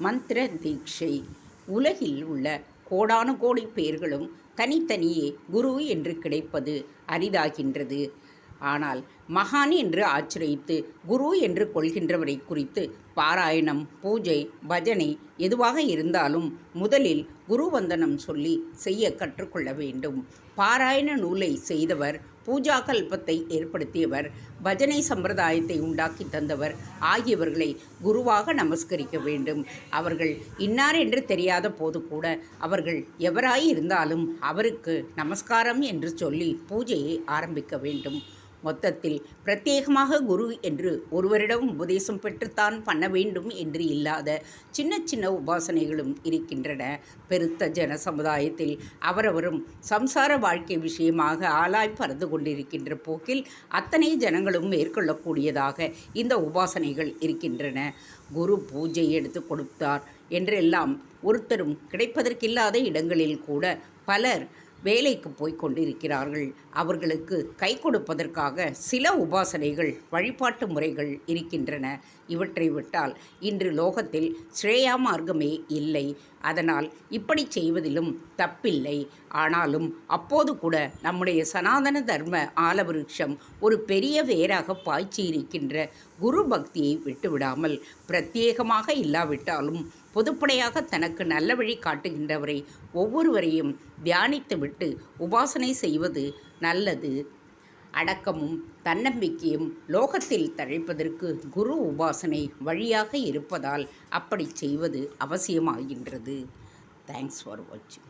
மந்திர தீட்சை. உலகில் உள்ள கோடானு கோடி பேர்களும் தனித்தனியே குரு என்று கிடைப்பது அரிதாகின்றது. ஆனால் மகான் என்று ஆச்சிரியத்து குரு என்று கொள்கின்றவரை குறித்து பாராயணம் பூஜை பஜனை எதுவாக இருந்தாலும் முதலில் குரு வந்தனம் சொல்லி செய்ய கற்றுக்கொள்ள வேண்டும். பாராயண நூலை செய்தவர் பூஜா கல்பத்தை ஏற்படுத்தியவர் பஜனை சம்பிரதாயத்தை உண்டாக்கி தந்தவர் ஆகியவர்களை குருவாக நமஸ்கரிக்க வேண்டும். அவர்கள் இன்னார் என்று தெரியாத போது கூட அவர்கள் எவராய் இருந்தாலும் அவருக்கு நமஸ்காரம் என்று சொல்லி பூஜையை ஆரம்பிக்க வேண்டும். மொத்தத்தில் பிரத்யேகமாக குரு என்று ஒருவரிடம் உபதேசம் பெற்றுத்தான் பண்ண வேண்டும் என்று இல்லாத சின்ன சின்ன உபாசனைகளும் இருக்கின்றன. பெருத்த ஜன சமுதாயத்தில் அவரவரும் சம்சார வாழ்க்கை விஷயமாக ஆளாய் பறந்து கொண்டிருக்கின்ற போக்கில் அத்தனை ஜனங்களும் மேற்கொள்ளக்கூடியதாக இந்த உபாசனைகள் இருக்கின்றன. குரு பூஜை எடுத்து கொடுத்தார் என்றெல்லாம் ஒருத்தரும் கிடைப்பதற்கில்லாத இடங்களில் கூட பலர் வேலைக்கு போய் கொண்டிருக்கிறார்கள். அவர்களுக்கு கை கொடுப்பதற்காக சில உபாசனைகள் வழிபாட்டு முறைகள் இருக்கின்றன. இவற்றை விட்டால் இன்று லோகத்தில் ஸ்ரேயா மார்க்கமே இல்லை. அதனால் இப்படி செய்வதிலும் தப்பில்லை. ஆனாலும் அப்போது கூட நம்முடைய சனாதன தர்ம ஆலவிருட்சம் ஒரு பெரிய வேராக பாய்ச்சி இருக்கின்ற குரு பக்தியை விட்டுவிடாமல் பிரத்யேகமாக இல்லாவிட்டாலும் பொதுப்படையாக தனக்கு நல்ல வழி காட்டுகின்றவரை ஒவ்வொருவரையும் தியானித்துவிட்டு உபாசனை செய்வது நல்லது. அடக்கமும் தன்னம்பிக்கையும் லோகத்தில் தழைப்பதற்கு குரு உபாசனை வழியாக இருப்பதால் அப்படி செய்வது அவசியமாகின்றது. தேங்க்ஸ் ஃபார் வாட்சிங்